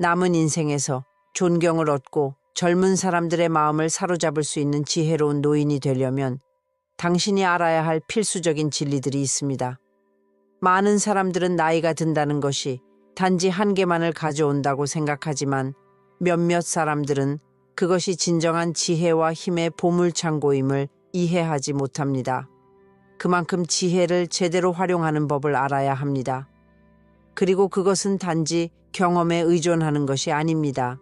남은 인생에서 존경을 얻고 젊은 사람들의 마음을 사로잡을 수 있는 지혜로운 노인이 되려면 당신이 알아야 할 필수적인 진리들이 있습니다. 많은 사람들은 나이가 든다는 것이 단지 한계만을 가져온다고 생각하지만 몇몇 사람들은 그것이 진정한 지혜와 힘의 보물창고임을 이해하지 못합니다. 그만큼 지혜를 제대로 활용하는 법을 알아야 합니다. 그리고 그것은 단지 경험에 의존하는 것이 아닙니다.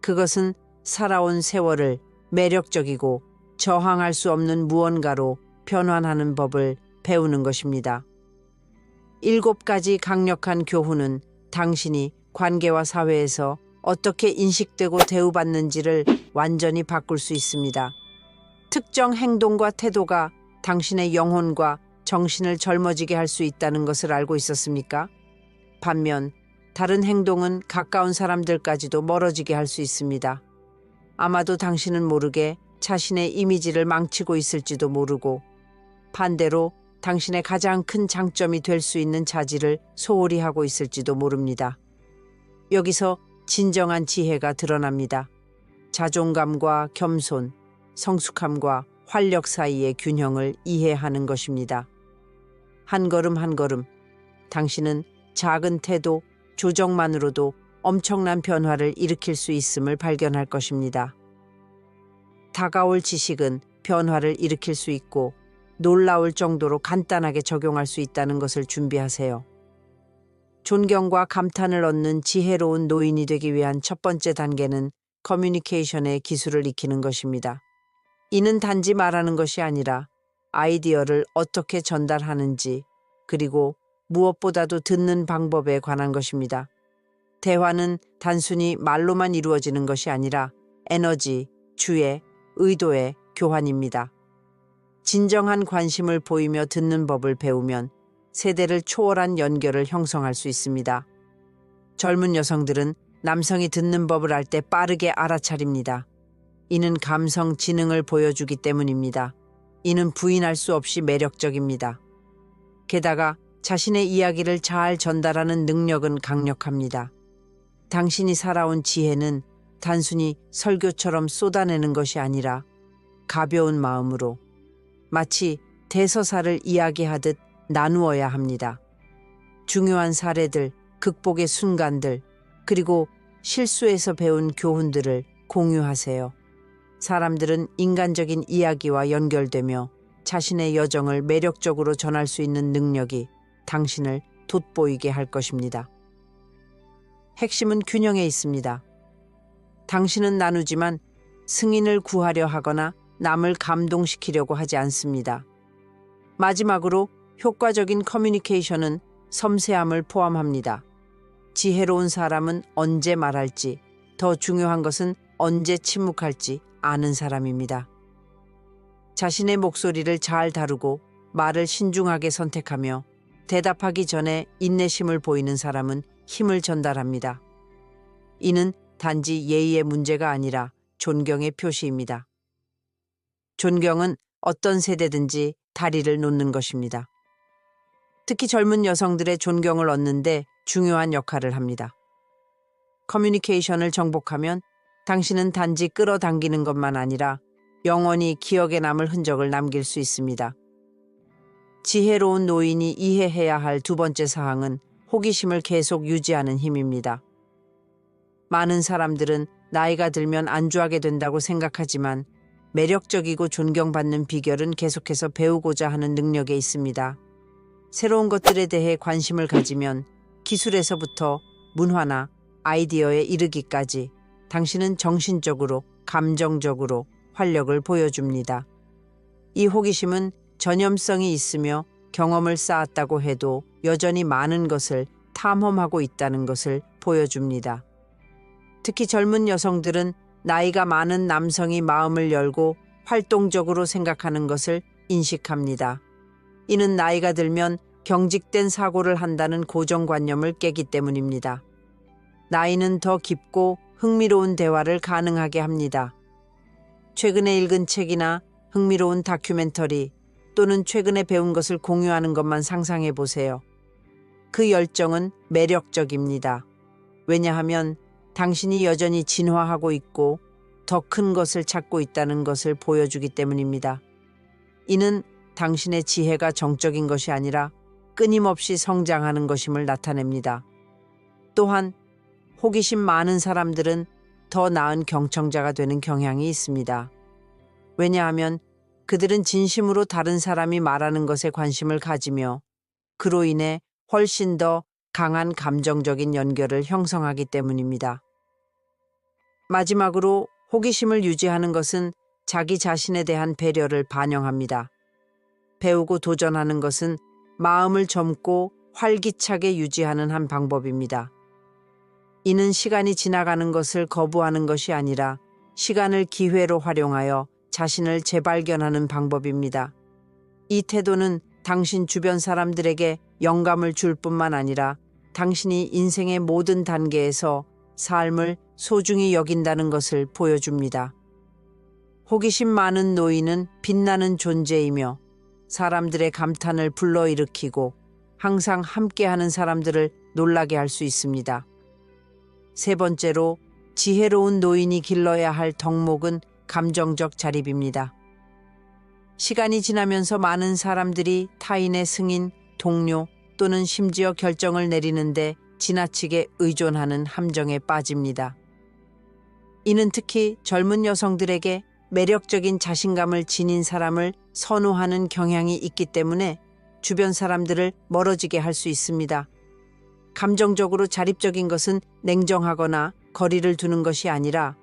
그것은 살아온 세월을 매력적이고 저항할 수 없는 무언가로 변환하는 법을 배우는 것입니다. 일곱 가지 강력한 교훈은 당신이 관계와 사회에서 어떻게 인식되고 대우받는지를 완전히 바꿀 수 있습니다. 특정 행동과 태도가 당신의 영혼과 정신을 젊어지게 할 수 있다는 것을 알고 있었습니까? 반면 다른 행동은 가까운 사람들까지도 멀어지게 할 수 있습니다. 아마도 당신은 모르게 자신의 이미지를 망치고 있을지도 모르고 반대로 당신의 가장 큰 장점이 될 수 있는 자질을 소홀히 하고 있을지도 모릅니다. 여기서 진정한 지혜가 드러납니다. 자존감과 겸손, 성숙함과 활력 사이의 균형을 이해하는 것입니다. 한 걸음 한 걸음 당신은 작은 태도, 조정만으로도 엄청난 변화를 일으킬 수 있음을 발견할 것입니다. 다가올 지식은 변화를 일으킬 수 있고 놀라울 정도로 간단하게 적용할 수 있다는 것을 준비하세요. 존경과 감탄을 얻는 지혜로운 노인이 되기 위한 첫 번째 단계는 커뮤니케이션의 기술을 익히는 것입니다. 이는 단지 말하는 것이 아니라 아이디어를 어떻게 전달하는지 그리고 무엇보다도 듣는 방법에 관한 것입니다. 대화는 단순히 말로만 이루어지는 것이 아니라 에너지, 주의, 의도의 교환입니다. 진정한 관심을 보이며 듣는 법을 배우면 세대를 초월한 연결을 형성할 수 있습니다. 젊은 여성들은 남성이 듣는 법을 알 때 빠르게 알아차립니다. 이는 감성 지능을 보여주기 때문입니다. 이는 부인할 수 없이 매력적입니다. 게다가 자신의 이야기를 잘 전달하는 능력은 강력합니다. 당신이 살아온 지혜는 단순히 설교처럼 쏟아내는 것이 아니라 가벼운 마음으로 마치 대서사를 이야기하듯 나누어야 합니다. 중요한 사례들, 극복의 순간들, 그리고 실수에서 배운 교훈들을 공유하세요. 사람들은 인간적인 이야기와 연결되며 자신의 여정을 매력적으로 전할 수 있는 능력이 당신을 돋보이게 할 것입니다. 핵심은 균형에 있습니다. 당신은 나누지만 승인을 구하려 하거나 남을 감동시키려고 하지 않습니다. 마지막으로 효과적인 커뮤니케이션은 섬세함을 포함합니다. 지혜로운 사람은 언제 말할지, 더 중요한 것은 언제 침묵할지 아는 사람입니다. 자신의 목소리를 잘 다루고 말을 신중하게 선택하며 대답하기 전에 인내심을 보이는 사람은 힘을 전달합니다. 이는 단지 예의의 문제가 아니라 존경의 표시입니다. 존경은 어떤 세대든지 다리를 놓는 것입니다. 특히 젊은 여성들의 존경을 얻는데 중요한 역할을 합니다. 커뮤니케이션을 정복하면 당신은 단지 끌어당기는 것만 아니라 영원히 기억에 남을 흔적을 남길 수 있습니다. 지혜로운 노인이 이해해야 할 두 번째 사항은 호기심을 계속 유지하는 힘입니다. 많은 사람들은 나이가 들면 안주하게 된다고 생각하지만 매력적이고 존경받는 비결은 계속해서 배우고자 하는 능력에 있습니다. 새로운 것들에 대해 관심을 가지면 기술에서부터 문화나 아이디어에 이르기까지 당신은 정신적으로, 감정적으로 활력을 보여줍니다. 이 호기심은 전염성이 있으며 경험을 쌓았다고 해도 여전히 많은 것을 탐험하고 있다는 것을 보여줍니다. 특히 젊은 여성들은 나이가 많은 남성이 마음을 열고 활동적으로 생각하는 것을 인식합니다. 이는 나이가 들면 경직된 사고를 한다는 고정관념을 깨기 때문입니다. 나이는 더 깊고 흥미로운 대화를 가능하게 합니다. 최근에 읽은 책이나 흥미로운 다큐멘터리 또는 최근에 배운 것을 공유하는 것만 상상해 보세요. 그 열정은 매력적입니다. 왜냐하면 당신이 여전히 진화하고 있고 더 큰 것을 찾고 있다는 것을 보여주기 때문입니다. 이는 당신의 지혜가 정적인 것이 아니라 끊임없이 성장하는 것임을 나타냅니다. 또한 호기심 많은 사람들은 더 나은 경청자가 되는 경향이 있습니다. 왜냐하면 그들은 진심으로 다른 사람이 말하는 것에 관심을 가지며 그로 인해 훨씬 더 강한 감정적인 연결을 형성하기 때문입니다. 마지막으로 호기심을 유지하는 것은 자기 자신에 대한 배려를 반영합니다. 배우고 도전하는 것은 마음을 젊고 활기차게 유지하는 한 방법입니다. 이는 시간이 지나가는 것을 거부하는 것이 아니라 시간을 기회로 활용하여 자신을 재발견하는 방법입니다. 이 태도는 당신 주변 사람들에게 영감을 줄 뿐만 아니라 당신이 인생의 모든 단계에서 삶을 소중히 여긴다는 것을 보여줍니다. 호기심 많은 노인은 빛나는 존재이며 사람들의 감탄을 불러일으키고 항상 함께하는 사람들을 놀라게 할 수 있습니다. 세 번째로 지혜로운 노인이 길러야 할 덕목은 감정적 자립입니다. 시간이 지나면서 많은 사람들이 타인의 승인, 동료 또는 심지어 결정을 내리는데 지나치게 의존하는 함정에 빠집니다. 이는 특히 젊은 여성들에게 매력적인 자신감을 지닌 사람을 선호하는 경향이 있기 때문에 주변 사람들을 멀어지게 할 수 있습니다. 감정적으로 자립적인 것은 냉정하거나 거리를 두는 것이 아니라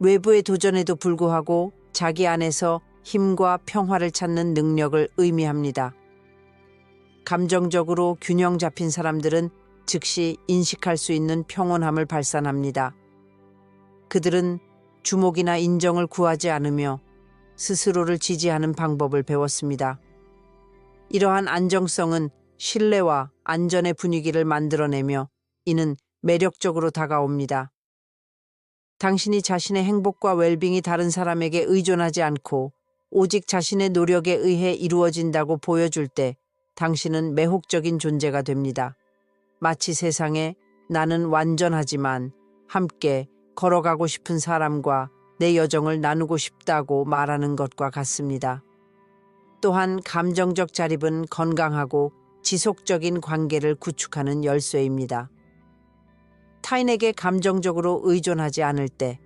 외부의 도전에도 불구하고 자기 안에서 힘과 평화를 찾는 능력을 의미합니다. 감정적으로 균형 잡힌 사람들은 즉시 인식할 수 있는 평온함을 발산합니다. 그들은 주목이나 인정을 구하지 않으며 스스로를 지지하는 방법을 배웠습니다. 이러한 안정성은 신뢰와 안전의 분위기를 만들어내며 이는 매력적으로 다가옵니다. 당신이 자신의 행복과 웰빙이 다른 사람에게 의존하지 않고 오직 자신의 노력에 의해 이루어진다고 보여줄 때 당신은 매혹적인 존재가 됩니다. 마치 세상에 나는 완전하지만 함께 걸어가고 싶은 사람과 내 여정을 나누고 싶다고 말하는 것과 같습니다. 또한 감정적 자립은 건강하고 지속적인 관계를 구축하는 열쇠입니다. 타인에게 감정적으로 의존하지 않을 때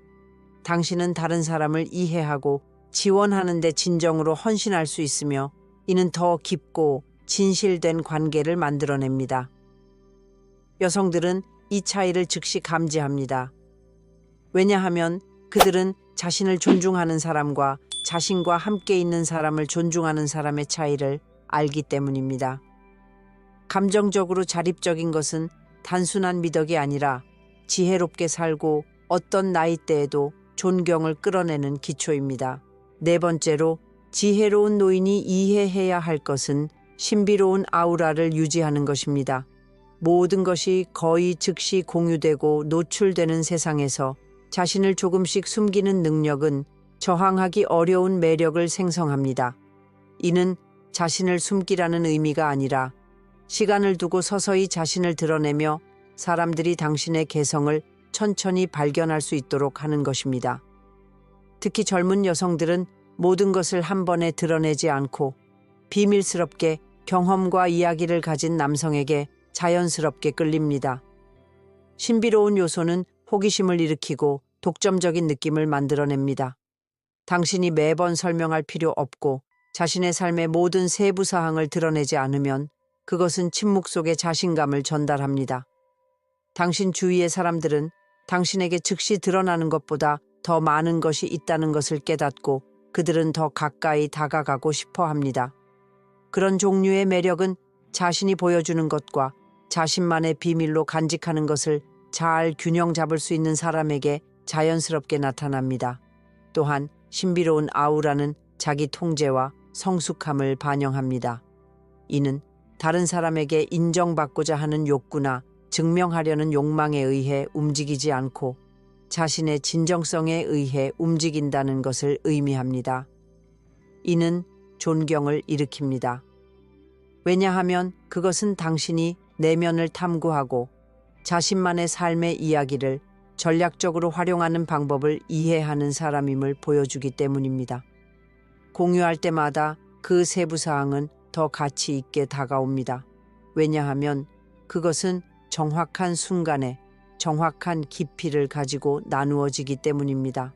당신은 다른 사람을 이해하고 지원하는 데 진정으로 헌신할 수 있으며 이는 더 깊고 진실된 관계를 만들어냅니다. 여성들은 이 차이를 즉시 감지합니다. 왜냐하면 그들은 자신을 존중하는 사람과 자신과 함께 있는 사람을 존중하는 사람의 차이를 알기 때문입니다. 감정적으로 자립적인 것은 단순한 미덕이 아니라 지혜롭게 살고 어떤 나이대에도 존경을 끌어내는 기초입니다. 네 번째로 지혜로운 노인이 이해해야 할 것은 신비로운 아우라를 유지하는 것입니다. 모든 것이 거의 즉시 공유되고 노출되는 세상에서 자신을 조금씩 숨기는 능력은 저항하기 어려운 매력을 생성합니다. 이는 자신을 숨기라는 의미가 아니라 시간을 두고 서서히 자신을 드러내며 사람들이 당신의 개성을 천천히 발견할 수 있도록 하는 것입니다. 특히 젊은 여성들은 모든 것을 한 번에 드러내지 않고 비밀스럽게 경험과 이야기를 가진 남성에게 자연스럽게 끌립니다. 신비로운 요소는 호기심을 일으키고 독점적인 느낌을 만들어냅니다. 당신이 매번 설명할 필요 없고 자신의 삶의 모든 세부 사항을 드러내지 않으면 그것은 침묵 속에 자신감을 전달합니다. 당신 주위의 사람들은 당신에게 즉시 드러나는 것보다 더 많은 것이 있다는 것을 깨닫고 그들은 더 가까이 다가가고 싶어 합니다. 그런 종류의 매력은 자신이 보여주는 것과 자신만의 비밀로 간직하는 것을 잘 균형 잡을 수 있는 사람에게 자연스럽게 나타납니다. 또한 신비로운 아우라는 자기 통제와 성숙함을 반영합니다. 이는 다른 사람에게 인정받고자 하는 욕구나 증명하려는 욕망에 의해 움직이지 않고 자신의 진정성에 의해 움직인다는 것을 의미합니다. 이는 존경을 일으킵니다. 왜냐하면 그것은 당신이 내면을 탐구하고 자신만의 삶의 이야기를 전략적으로 활용하는 방법을 이해하는 사람임을 보여주기 때문입니다. 공유할 때마다 그 세부 사항은 더 가치 있게 다가옵니다. 왜냐하면 그것은 정확한 순간에 정확한 깊이를 가지고 나누어지기 때문입니다.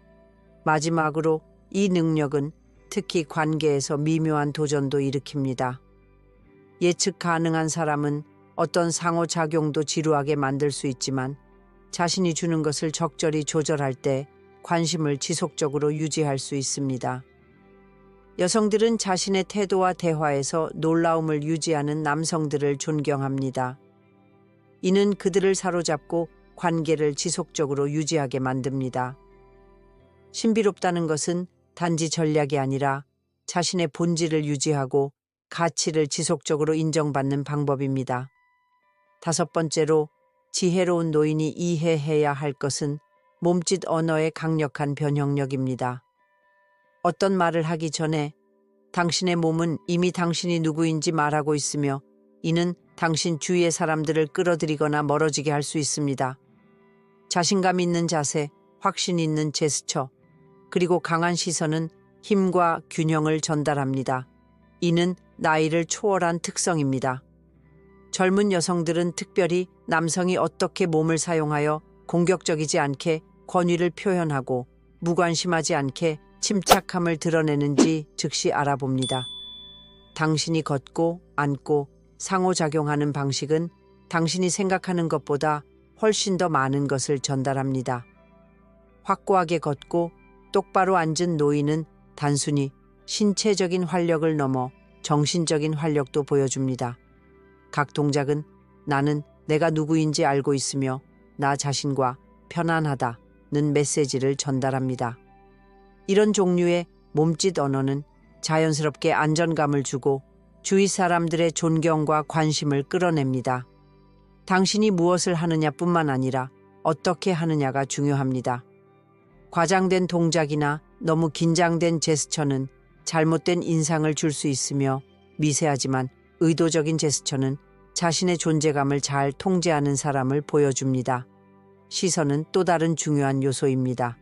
마지막으로 이 능력은 특히 관계에서 미묘한 도전도 일으킵니다. 예측 가능한 사람은 어떤 상호작용도 지루하게 만들 수 있지만 자신이 주는 것을 적절히 조절할 때 관심을 지속적으로 유지할 수 있습니다. 여성들은 자신의 태도와 대화에서 놀라움을 유지하는 남성들을 존경합니다. 이는 그들을 사로잡고 관계를 지속적으로 유지하게 만듭니다. 신비롭다는 것은 단지 전략이 아니라 자신의 본질을 유지하고 가치를 지속적으로 인정받는 방법입니다. 다섯 번째로 지혜로운 노인이 이해해야 할 것은 몸짓 언어의 강력한 변형력입니다. 어떤 말을 하기 전에 당신의 몸은 이미 당신이 누구인지 말하고 있으며 이는 당신 주위의 사람들을 끌어들이거나 멀어지게 할 수 있습니다. 자신감 있는 자세, 확신 있는 제스처, 그리고 강한 시선은 힘과 균형을 전달합니다. 이는 나이를 초월한 특성입니다. 젊은 여성들은 특별히 남성이 어떻게 몸을 사용하여 공격적이지 않게 권위를 표현하고 무관심하지 않게 침착함을 드러내는지 즉시 알아봅니다. 당신이 걷고 앉고 상호작용하는 방식은 당신이 생각하는 것보다 훨씬 더 많은 것을 전달합니다. 확고하게 걷고 똑바로 앉은 노인은 단순히 신체적인 활력을 넘어 정신적인 활력도 보여줍니다. 각 동작은 나는 내가 누구인지 알고 있으며 나 자신과 편안하다는 메시지를 전달합니다. 이런 종류의 몸짓 언어는 자연스럽게 안정감을 주고 주위 사람들의 존경과 관심을 끌어냅니다. 당신이 무엇을 하느냐뿐만 아니라 어떻게 하느냐가 중요합니다. 과장된 동작이나 너무 긴장된 제스처는 잘못된 인상을 줄 수 있으며 미세하지만 의도적인 제스처는 자신의 존재감을 잘 통제하는 사람을 보여줍니다. 시선은 또 다른 중요한 요소입니다.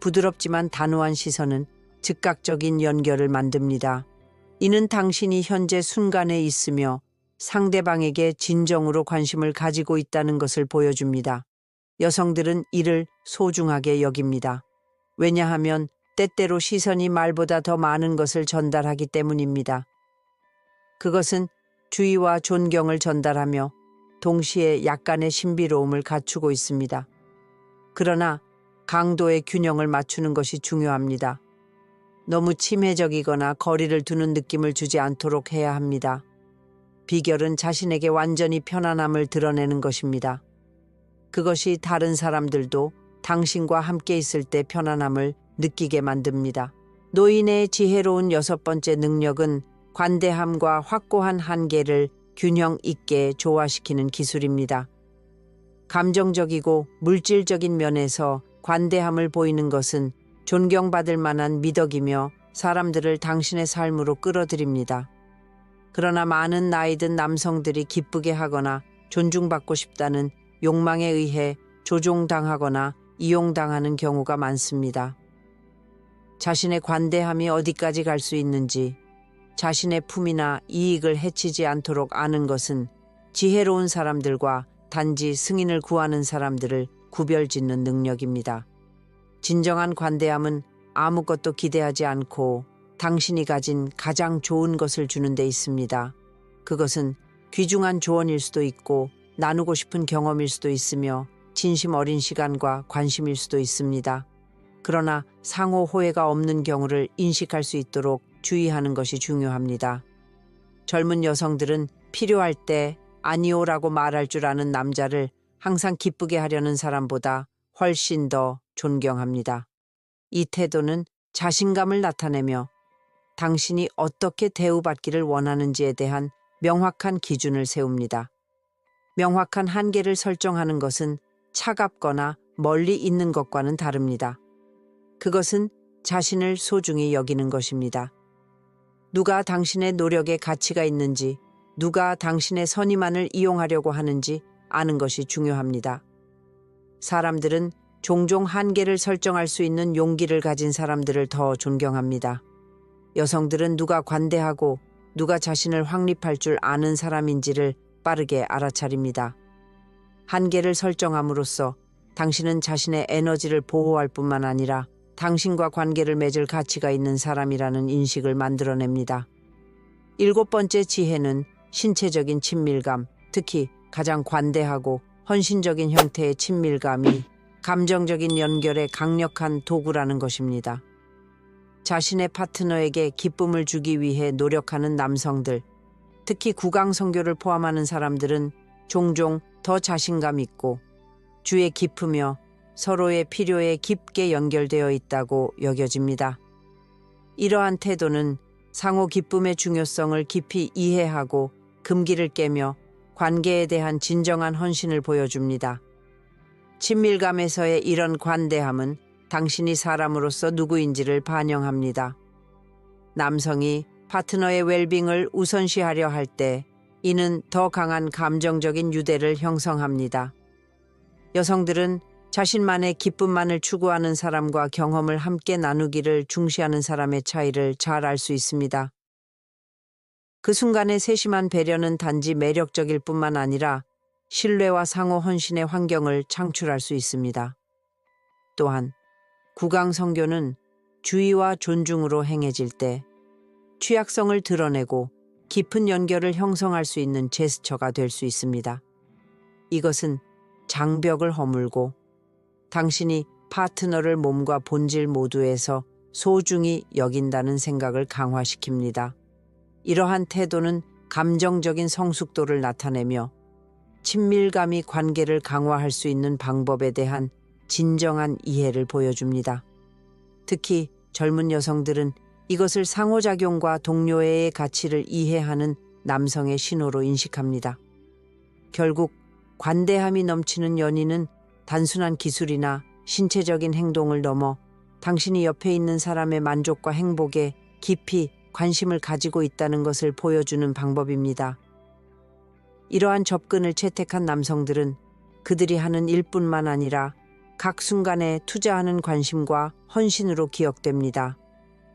부드럽지만 단호한 시선은 즉각적인 연결을 만듭니다. 이는 당신이 현재 순간에 있으며 상대방에게 진정으로 관심을 가지고 있다는 것을 보여줍니다. 여성들은 이를 소중하게 여깁니다. 왜냐하면 때때로 시선이 말보다 더 많은 것을 전달하기 때문입니다. 그것은 주의와 존경을 전달하며 동시에 약간의 신비로움을 갖추고 있습니다. 그러나 강도의 균형을 맞추는 것이 중요합니다. 너무 침해적이거나 거리를 두는 느낌을 주지 않도록 해야 합니다. 비결은 자신에게 완전히 편안함을 드러내는 것입니다. 그것이 다른 사람들도 당신과 함께 있을 때 편안함을 느끼게 만듭니다. 노인의 지혜로운 여섯 번째 능력은 관대함과 확고한 한계를 균형 있게 조화시키는 기술입니다. 감정적이고 물질적인 면에서 관대함을 보이는 것은 존경받을 만한 미덕이며 사람들을 당신의 삶으로 끌어들입니다. 그러나 많은 나이 든 남성들이 기쁘게 하거나 존중받고 싶다는 욕망에 의해 조종당하거나 이용당하는 경우가 많습니다. 자신의 관대함이 어디까지 갈 수 있는지 자신의 품이나 이익을 해치지 않도록 아는 것은 지혜로운 사람들과 단지 승인을 구하는 사람들을 구별 짓는 능력입니다. 진정한 관대함은 아무것도 기대하지 않고 당신이 가진 가장 좋은 것을 주는 데 있습니다. 그것은 귀중한 조언일 수도 있고 나누고 싶은 경험일 수도 있으며 진심 어린 시간과 관심일 수도 있습니다. 그러나 상호 호혜가 없는 경우를 인식할 수 있도록 주의하는 것이 중요합니다. 젊은 여성들은 필요할 때 아니오라고 말할 줄 아는 남자를 항상 기쁘게 하려는 사람보다 훨씬 더 존경합니다. 이 태도는 자신감을 나타내며 당신이 어떻게 대우받기를 원하는지에 대한 명확한 기준을 세웁니다. 명확한 한계를 설정하는 것은 차갑거나 멀리 있는 것과는 다릅니다. 그것은 자신을 소중히 여기는 것입니다. 누가 당신의 노력에 가치가 있는지, 누가 당신의 선의만을 이용하려고 하는지 아는 것이 중요합니다. 사람들은 종종 한계를 설정할 수 있는 용기를 가진 사람들을 더 존경합니다. 여성들은 누가 관대하고 누가 자신을 확립할 줄 아는 사람인지를 빠르게 알아차립니다. 한계를 설정함으로써 당신은 자신의 에너지를 보호할 뿐만 아니라 당신과 관계를 맺을 가치가 있는 사람이라는 인식을 만들어냅니다. 일곱 번째 지혜는 신체적인 친밀감, 특히 가장 관대하고 헌신적인 형태의 친밀감이 감정적인 연결의 강력한 도구라는 것입니다. 자신의 파트너에게 기쁨을 주기 위해 노력하는 남성들, 특히 구강 성교를 포함하는 사람들은 종종 더 자신감 있고 주에 깊으며 서로의 필요에 깊게 연결되어 있다고 여겨집니다. 이러한 태도는 상호 기쁨의 중요성을 깊이 이해하고 금기를 깨며 관계에 대한 진정한 헌신을 보여줍니다. 친밀감에서의 이런 관대함은 당신이 사람으로서 누구인지를 반영합니다. 남성이 파트너의 웰빙을 우선시하려 할 때 이는 더 강한 감정적인 유대를 형성합니다. 여성들은 자신만의 기쁨만을 추구하는 사람과 경험을 함께 나누기를 중시하는 사람의 차이를 잘 알 수 있습니다. 그 순간의 세심한 배려는 단지 매력적일 뿐만 아니라 신뢰와 상호 헌신의 환경을 창출할 수 있습니다. 또한 구강 성교는 주의와 존중으로 행해질 때 취약성을 드러내고 깊은 연결을 형성할 수 있는 제스처가 될 수 있습니다. 이것은 장벽을 허물고 당신이 파트너를 몸과 본질 모두에서 소중히 여긴다는 생각을 강화시킵니다. 이러한 태도는 감정적인 성숙도를 나타내며 친밀감이 관계를 강화할 수 있는 방법에 대한 진정한 이해를 보여줍니다. 특히 젊은 여성들은 이것을 상호작용과 동료애의 가치를 이해하는 남성의 신호로 인식합니다. 결국 관대함이 넘치는 연인은 단순한 기술이나 신체적인 행동을 넘어 당신이 옆에 있는 사람의 만족과 행복에 깊이 관심을 가지고 있다는 것을 보여주는 방법입니다. 이러한 접근을 채택한 남성들은 그들이 하는 일뿐만 아니라 각 순간에 투자하는 관심과 헌신으로 기억됩니다.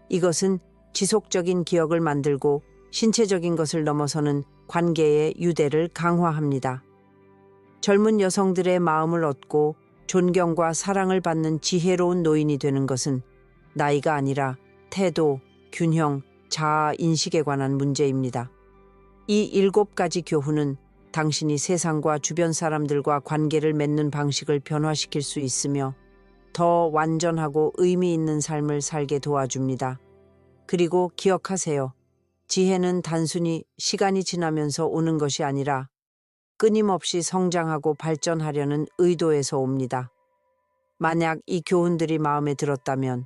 이것은 지속적인 기억을 만들고 신체적인 것을 넘어서는 관계의 유대를 강화합니다. 젊은 여성들의 마음을 얻고 존경과 사랑을 받는 지혜로운 노인이 되는 것은 나이가 아니라 태도, 균형, 자아 인식에 관한 문제입니다. 이 일곱 가지 교훈은 당신이 세상과 주변 사람들과 관계를 맺는 방식을 변화시킬 수 있으며 더 완전하고 의미 있는 삶을 살게 도와줍니다. 그리고 기억하세요. 지혜는 단순히 시간이 지나면서 오는 것이 아니라 끊임없이 성장하고 발전하려는 의도에서 옵니다. 만약 이 교훈들이 마음에 들었다면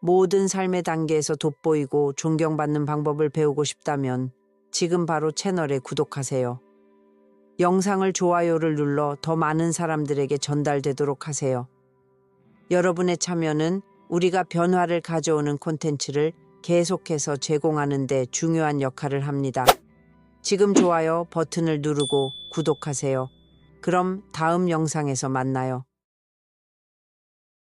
모든 삶의 단계에서 돋보이고 존경받는 방법을 배우고 싶다면 지금 바로 채널에 구독하세요. 영상을 좋아요를 눌러 더 많은 사람들에게 전달되도록 하세요. 여러분의 참여는 우리가 변화를 가져오는 콘텐츠를 계속해서 제공하는 데 중요한 역할을 합니다. 지금 좋아요 버튼을 누르고 구독하세요. 그럼 다음 영상에서 만나요.